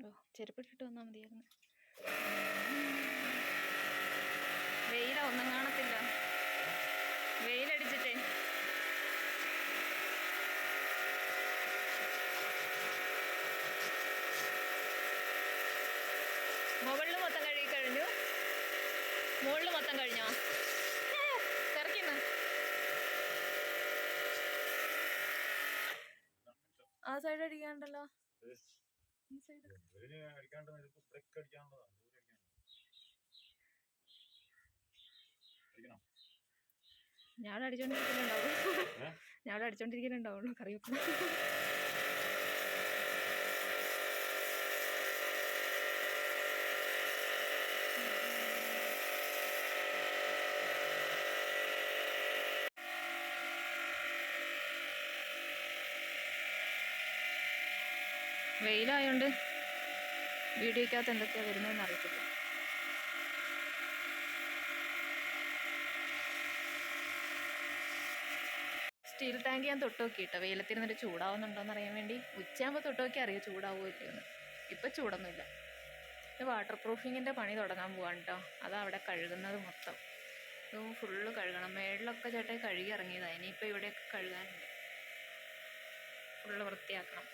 ഓ ചെരുപ്പിട്ടിട്ട് വന്നാൽ മതിയായിരുന്നു. വെയിലാ ഒന്നും കാണത്തില്ല. വെയിലടിച്ചിട്ടേ. മുകളിൽ മൊത്തം കഴുകി കഴിഞ്ഞു. മുകളിൽ മൊത്തം കഴിഞ്ഞോ? തിറക്കുന്നു. ആ സൈഡ് അടിക്കാണ്ടല്ലോ. ഈ സൈഡ് ഇതിന് അടിക്കാണ്ട് ഇതിപ്പോ ബ്രേക്ക് അടിക്കാനുള്ളതാണ് ദൂരെ അടിക്കാനുള്ളത്. അടിക്കണം? ഞാൻ അടിച്ചോണ്ടിരിക്കുന്നുണ്ടാവും ഞാൻ അടിച്ചോണ്ടിരിക്കുന്നുണ്ടാവുള്ളൂ കറിയപ്പം വെയിലായോണ്ട് വീഡിയോക്കകത്ത് എന്തൊക്കെയാ വരുന്നതെന്ന് അറിയത്തില്ല. സ്റ്റീൽ ടാങ്ക് ഞാൻ തൊട്ട് നോക്കിയിട്ടോ വെയിലത്തിരുന്നിട്ട് ചൂടാവുന്നുണ്ടോയെന്ന് അറിയാൻ വേണ്ടി. ഉച്ചയാകുമ്പോൾ തൊട്ട് നോക്കി അറിയാം ചൂടാവുമോ ഇല്ലയോന്ന് ഇപ്പം ചൂടൊന്നുമില്ല. ഇത് വാട്ടർ പ്രൂഫിങ്ങിന്റെ പണി തുടങ്ങാൻ പോവാണ് കേട്ടോ അതാ അവിടെ കഴുകുന്നത് മൊത്തം. ഇത് ഫുള്ള് കഴുകണം. മേളിലൊക്കെ ചേട്ടൻ കഴുകി ഇറങ്ങിയതാണ് ഇനിയിപ്പോൾ ഇവിടെയൊക്കെ കഴുകാനുണ്ട്. ഫുള്ള് വൃത്തിയാക്കണം.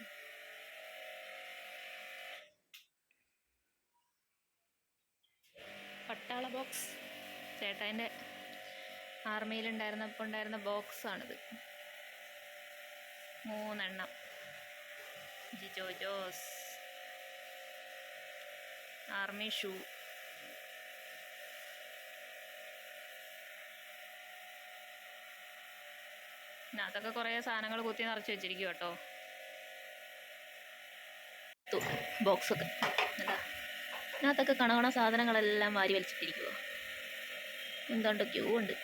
പട്ടാള ബോക്സ് ചേട്ടാന്റെ ആർമിയിലുണ്ടായിരുന്നപ്പോൾ ഉണ്ടായിരുന്ന ബോക്സാണിത് മൂന്നെണ്ണം. ജിജോ ജോസ്. Army shoe. അതൊക്കെ കുറേ സാധനങ്ങൾ കുത്തി നിറച്ച് വെച്ചിരിക്കും കേട്ടോ ബോക്സൊക്കെ എന്താ ഇതിനകത്തൊക്കെ കണകണ സാധനങ്ങളെല്ലാം വാരി വലിച്ചിട്ടിരിക്കുമോ ക്യൂ ഉണ്ട്.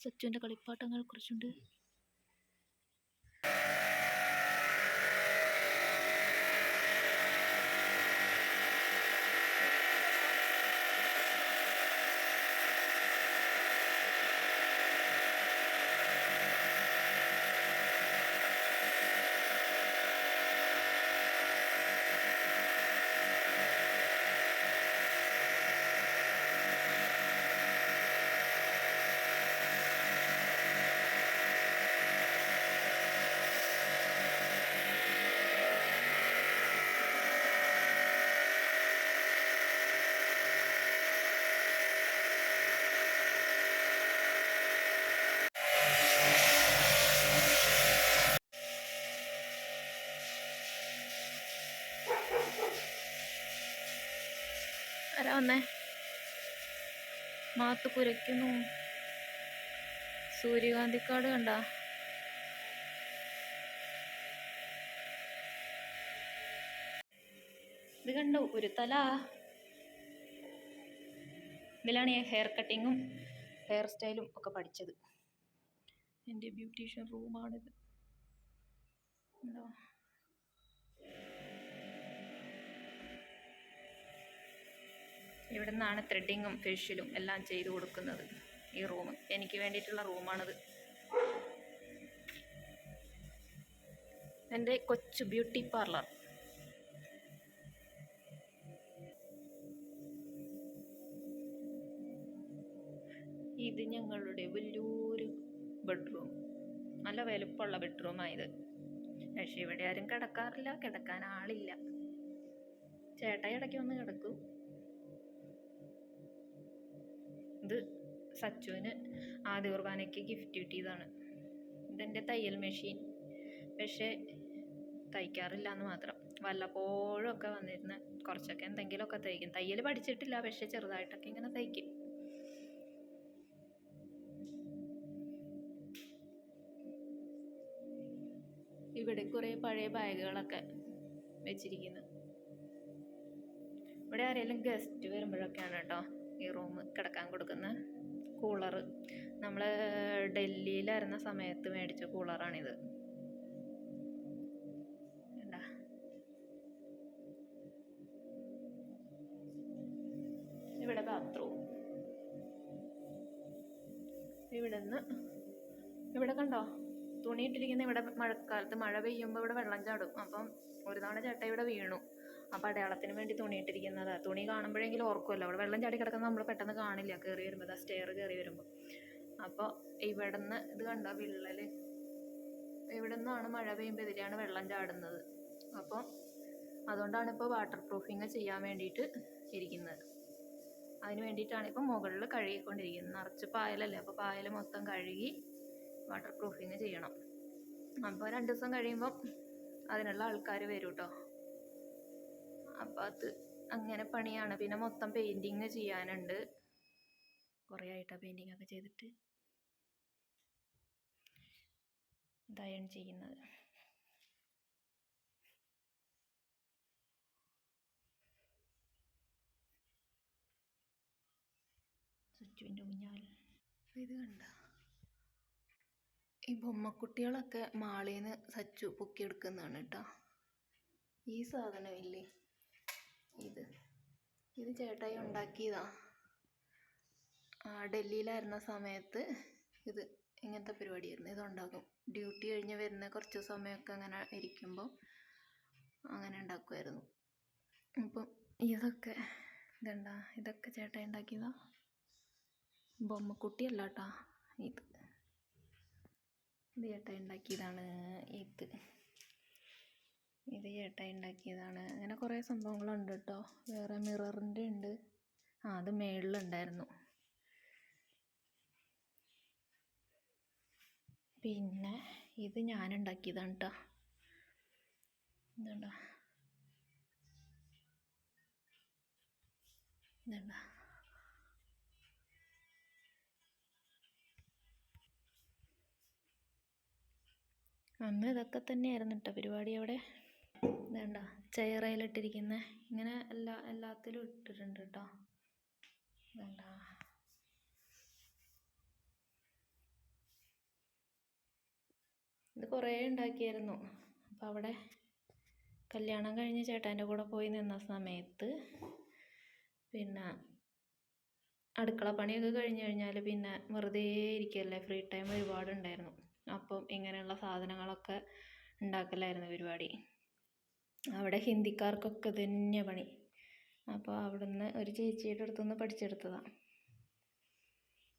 സച്ചുവിന്റെ കളിപ്പാട്ടങ്ങൾ കുറിച്ചുണ്ട്. വന്നേ. മാത്ത് കുരയ്ക്കുന്നു. സൂര്യകാന്തിക്കാട് കണ്ട. ഇത് കണ്ടു ഒരു തല. ഇതിലാണ് ഞാൻ ഹെയർ കട്ടിങ്ങും ഹെയർ സ്റ്റൈലും ഒക്കെ പഠിച്ചത്. എന്റെ ബ്യൂട്ടീഷ്യൻ റൂമാണിത്. എന്താ ഇവിടെ നിന്നാണ് ത്രെഡിങ്ങും ഫേഷ്യലും എല്ലാം ചെയ്തു കൊടുക്കുന്നത്. ഈ റൂം എനിക്ക് വേണ്ടിയിട്ടുള്ള റൂമാണിത്. എന്റെ കൊച്ചു ബ്യൂട്ടി പാർലർ. ഇത് ഞങ്ങളുടെ വലിയൊരു ബെഡ്റൂം നല്ല വലുപ്പമുള്ള ബെഡ്റൂമായത് പക്ഷേ ഇവിടെ ആരും കിടക്കാറില്ല കിടക്കാൻ ആളില്ല. ചേട്ടായി ഇടയ്ക്ക് വന്ന് കിടക്കും. ഇത് സച്ചുവിന് ആദ്യ കുർബാനയ്ക്ക് ഗിഫ്റ്റ് കിട്ടിയതാണ്. ഇതെന്റെ തയ്യൽ മെഷീൻ പക്ഷേ തയ്ക്കാറില്ല എന്ന് മാത്രം. വല്ലപ്പോഴും ഒക്കെ വന്നിരുന്ന് കുറച്ചൊക്കെ എന്തെങ്കിലുമൊക്കെ തയ്ക്കും. തയ്യൽ പഠിച്ചിട്ടില്ല പക്ഷേ ചെറുതായിട്ടൊക്കെ ഇങ്ങനെ തയ്ക്കും. ഇവിടെ കുറേ പഴയ ബാഗുകളൊക്കെ വെച്ചിരിക്കുന്നു. ഇവിടെ ആരെങ്കിലും ഗസ്റ്റ് വരുമ്പോഴൊക്കെയാണ് കേട്ടോ. ഈ റൂം കിടക്കാൻ കൊടുക്കുന്ന കൂളറ് നമ്മൾ ഡൽഹിയിലായിരുന്ന സമയത്ത് മേടിച്ച കൂളറാണിത് ഇവിടെ ബാത്റൂം ഇവിടെ നിന്ന് ഇവിടെ കണ്ടോ? തുണിയിട്ടിരിക്കുന്ന ഇവിടെ മഴക്കാലത്ത് മഴ പെയ്യുമ്പോൾ ഇവിടെ വെള്ളം ചാടും. അപ്പം ഒരു തവണ ചേട്ട ഇവിടെ വീണു. അപ്പം അടയാളത്തിന് വേണ്ടി തുണി ഇട്ടിരിക്കുന്നതാ തുണി കാണുമ്പോഴെങ്കിലും ഓർക്കുമല്ലോ അവിടെ വെള്ളം ചാടി കിടക്കുന്നത് നമ്മൾ പെട്ടെന്ന് കാണില്ല. കയറി വരുമ്പോൾ സ്റ്റെയർ കയറി വരുമ്പോൾ അപ്പോൾ ഇവിടെ നിന്ന് ഇത് കണ്ടോ വിള്ളൽ ഇവിടെ നിന്നാണ് മഴ പെയ്യുമ്പോൾ ഇതിലാണ് വെള്ളം ചാടുന്നത്. അപ്പോൾ അതുകൊണ്ടാണ് ഇപ്പോൾ വാട്ടർ പ്രൂഫിങ് ചെയ്യാൻ വേണ്ടിയിട്ട് ഇരിക്കുന്നത്. അതിന് വേണ്ടിയിട്ടാണ് ഇപ്പോൾ മുകളിൽ കഴുകിക്കൊണ്ടിരിക്കുന്നത്. നിറച്ച് പായലല്ലേ? അപ്പോൾ പായൽ മൊത്തം കഴുകി വാട്ടർ പ്രൂഫിങ് ചെയ്യണം. അപ്പോൾ രണ്ട് ദിവസം കഴിയുമ്പം അതിനുള്ള ആൾക്കാർ വരും കേട്ടോ അപ്പോൾ അത് അങ്ങനെ പണിയാണ്. പിന്നെ മൊത്തം പെയിന്റിങ് ചെയ്യാനുണ്ട്. കുറേ ആയിട്ടാണ് പെയിന്റിങ് ഒക്കെ ചെയ്തിട്ട് ഇതായാണ് ചെയ്യുന്നത്. സുച്ചുവിന്റെ ഊഞ്ഞാൽ. ഇത് കണ്ട. ഈ ബൊമ്മക്കുട്ടികളൊക്കെ മാളിൽ നിന്ന് സച്ചു പൊക്കിയെടുക്കുന്നതാണ് കേട്ടോ ഈ സാധനം ഇല്ലേ ഇത്. ഇത് ചേട്ടായി ഉണ്ടാക്കിയതാ. ആ, ഡൽഹിയിലായിരുന്ന സമയത്ത് ഇത് ഇങ്ങനത്തെ പരിപാടിയായിരുന്നു. ഇതുണ്ടാക്കും ഡ്യൂട്ടി കഴിഞ്ഞ് വരുന്ന കുറച്ച് സമയമൊക്കെ അങ്ങനെ ഇരിക്കുമ്പോൾ അങ്ങനെ ഉണ്ടാക്കുമായിരുന്നു അപ്പം ഇതൊക്കെ ഇതുണ്ടാ ഇതൊക്കെ ചേട്ടായി ഉണ്ടാക്കിയതാ. ബൊമ്മക്കുട്ടിയല്ല കേട്ടോ ഇത്. ഇത് ചേട്ടായി ഉണ്ടാക്കിയതാണ് ഇത്. ഇത് ചേട്ടായി ഉണ്ടാക്കിയതാണ് അങ്ങനെ കുറേ സംഭവങ്ങളുണ്ട് കേട്ടോ വേറെ മിററിന്റെ ഉണ്ട് ആ അത് മേളിലുണ്ടായിരുന്നു. പിന്നെ ഇത് ഞാൻ ഉണ്ടാക്കിയതാണ് കേട്ടോ ഇതുണ്ടോ? ഇതുണ്ടോ? അന്ന് ഇതൊക്കെ തന്നെയായിരുന്നു കേട്ടോ പരിപാടി അവിടെ. വേണ്ട ചെയറയിലിട്ടിരിക്കുന്ന. ഇങ്ങനെ എല്ലാ എല്ലാത്തിലും ഇട്ടിട്ടുണ്ട് കേട്ടോ വേണ്ട. ഇത് കുറേ ഉണ്ടാക്കിയായിരുന്നു. അപ്പോൾ അവിടെ കല്യാണം കഴിഞ്ഞ് ചേട്ടന്റെ കൂടെ പോയി നിന്ന സമയത്ത് പിന്നെ അടുക്കള പണിയൊക്കെ കഴിഞ്ഞ് കഴിഞ്ഞാൽ പിന്നെ വെറുതെ ഇരിക്കുകയല്ലേ ഫ്രീ ടൈം ഒരുപാടുണ്ടായിരുന്നു. അപ്പം ഇങ്ങനെയുള്ള സാധനങ്ങളൊക്കെ ഉണ്ടാക്കലായിരുന്നു പരിപാടി. അവിടെ ഹിന്ദിക്കാർക്കൊക്കെ തന്നെ പണി. അപ്പോൾ അവിടുന്ന് ഒരു ചേച്ചിയുടെ അടുത്തുനിന്ന് പഠിച്ചെടുത്തതാണ്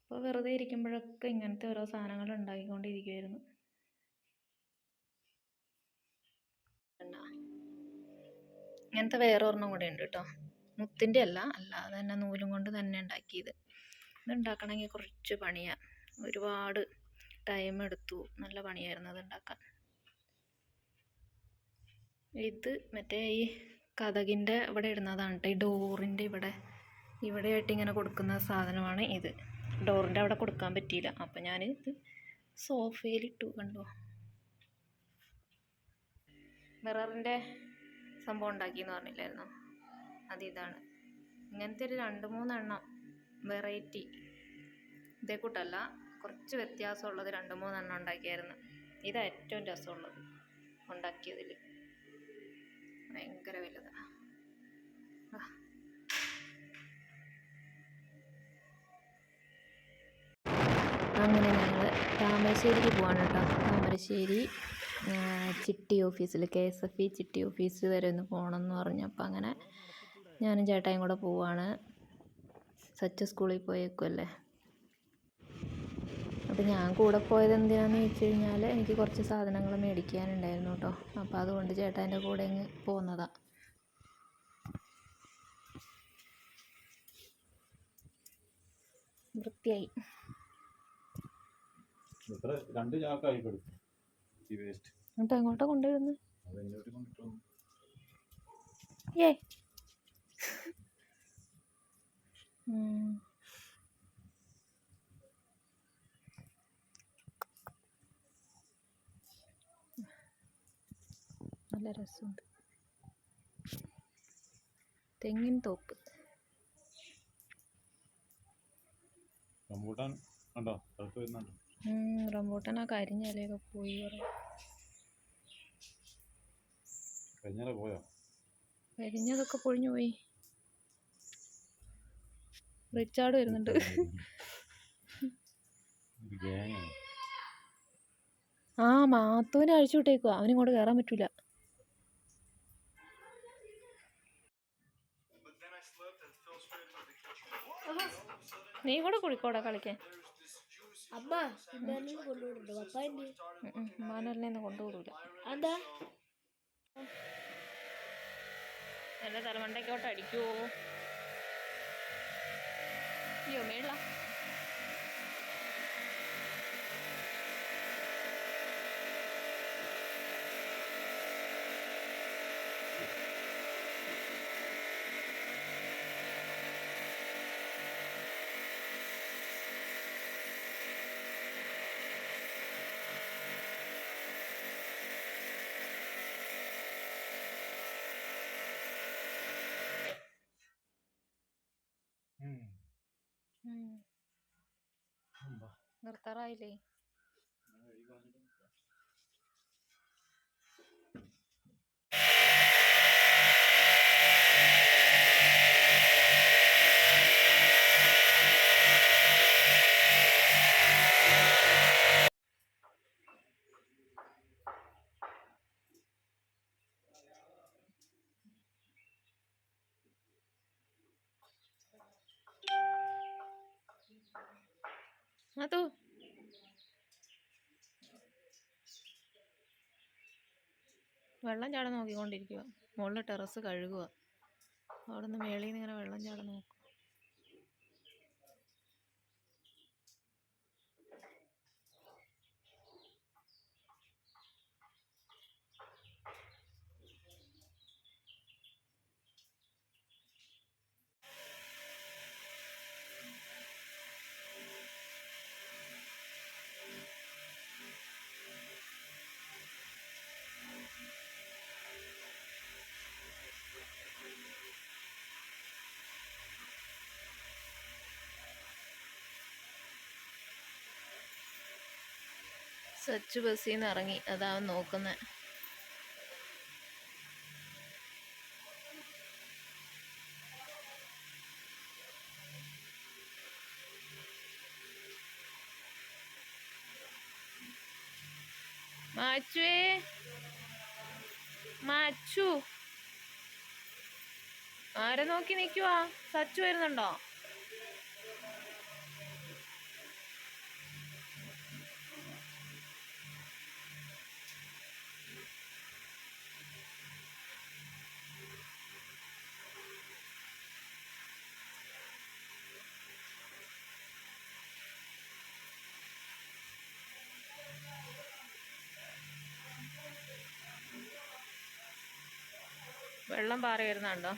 അപ്പോൾ വെറുതെ ഇരിക്കുമ്പോഴൊക്കെ ഇങ്ങനത്തെ ഓരോ സാധനങ്ങൾ ഉണ്ടാക്കിക്കൊണ്ടിരിക്കുമായിരുന്നു കണ്ടോ? ഇങ്ങനത്തെ വേറെ ഒരെണ്ണം കൂടെ ഉണ്ട് കേട്ടോ. മുത്തിന്റെ അല്ല അല്ലാതെ തന്നെ നൂലും കൊണ്ട് തന്നെ ഉണ്ടാക്കിയത്. ഇത് ഉണ്ടാക്കണമെങ്കിൽ കുറച്ച് പണിയാണ് ഒരുപാട് ടൈം എടുത്തു. നല്ല പണിയായിരുന്നു അത് ഉണ്ടാക്കാൻ. ഇത് മറ്റേ ഈ കഥകിന്റെ ഇവിടെ ഇടുന്നതാണ് കേട്ടോ. ഈ ഡോറിന്റെ ഇവിടെ ഇവിടെ ആയിട്ട് ഇങ്ങനെ കൊടുക്കുന്ന സാധനമാണ് ഇത്. ഡോറിന്റെ അവിടെ കൊടുക്കാൻ പറ്റിയില്ല. അപ്പം ഞാൻ ഇത് സോഫയിലിട്ടു കണ്ടോ. മിററിന്റെ സംഭവം ഉണ്ടാക്കിയെന്ന് പറഞ്ഞില്ലായിരുന്നോ? അത് ഇതാണ്. ഇങ്ങനത്തെ ഒരു രണ്ട് മൂന്നെണ്ണം വെറൈറ്റി. ഇതേ കൂട്ടല്ല കുറച്ച് വ്യത്യാസമുള്ളത് രണ്ട് മൂന്നെണ്ണം ഉണ്ടാക്കിയായിരുന്നു. ഇതാ ഏറ്റവും രസമുള്ളത് ഉണ്ടാക്കിയതിൽ. ഭയങ്കര വലുതാണ്. അങ്ങനെ ഞങ്ങൾ താമരശ്ശേരിക്ക് പോവാണ് കേട്ടോ. താമരശ്ശേരി ചിട്ടി ഓഫീസിൽ കെ എസ് എഫ് ഇ ചിട്ടി ഓഫീസ് വരെ ഒന്ന് പോകണം എന്ന് പറഞ്ഞപ്പോൾ അങ്ങനെ ഞാനും ചേട്ടായും കൂടെ പോവാണ്. സച്ച് സ്കൂളിൽ പോയേക്കുമല്ലേ അപ്പോൾ ഞാൻ കൂടെ പോയത് എന്തിനാന്ന് വെച്ച് കഴിഞ്ഞാൽ എനിക്ക് കുറച്ച് സാധനങ്ങൾ മേടിക്കാനുണ്ടായിരുന്നു കേട്ടോ. അപ്പോൾ അതുകൊണ്ട് ചേട്ടാന്റെ കൂടെ അങ്ങ് പോകുന്നതാണ് വൃത്തിയായി. രണ്ട് ചാക്കായി കൊടുക്കും ഈ വേസ്റ്റ് എന്നിട്ട് എങ്ങോട്ടാ കൊണ്ടുവരുന്നത് ഏ നല്ല രസമുണ്ട്. തെങ്ങിൻ തോപ്പ്. റംബൂട്ടാൻ ഉണ്ടോ? അടുത്ത് വരുന്നുണ്ടോ? റംബൂട്ടാൻ ആ കരിഞ്ഞ ഇലയൊക്കെ പോയി കുറേ. പോയോ? കരിഞ്ഞതൊക്കെ പൊഴിഞ്ഞു പോയി. റിച്ചാർഡ് വരുന്നുണ്ട്. ആ മാത്തൂനെ അഴിച്ചു വിട്ടേക്കുവാ. അവനിങ്ങോട്ട് കയറാൻ പറ്റൂല. നീ കൂടെ കുളിക്കോടാ കളിക്കാൻ അമ്മ മാനലിനെ ഒന്നും കൊണ്ടുപോകൂല എന്താ നല്ല തലമണ്ടയ്ക്കോട്ട് അടിക്കുവോ? അയ്യോ മേള നിർത്താറായില്ലേ? വെള്ളം ചാടാൻ നോക്കിക്കൊണ്ടിരിക്കുക മുകളിൽ ടെറസ് കഴുകുക അവിടെ നിന്ന് മേളിൽ നിന്ന് ഇങ്ങനെ വെള്ളം ചാടാൻ നോക്കും. സച്ച് ബസ്സിൽ നിന്ന് ഇറങ്ങി അതാ നോക്കുന്നത് മാച്ചുവേ. മാച്ചു. ആരെ നോക്കി നിൽക്കുവാ സച്ചു വരുന്നുണ്ടോ? വെള്ളം പാറി വരുന്നുണ്ടോ?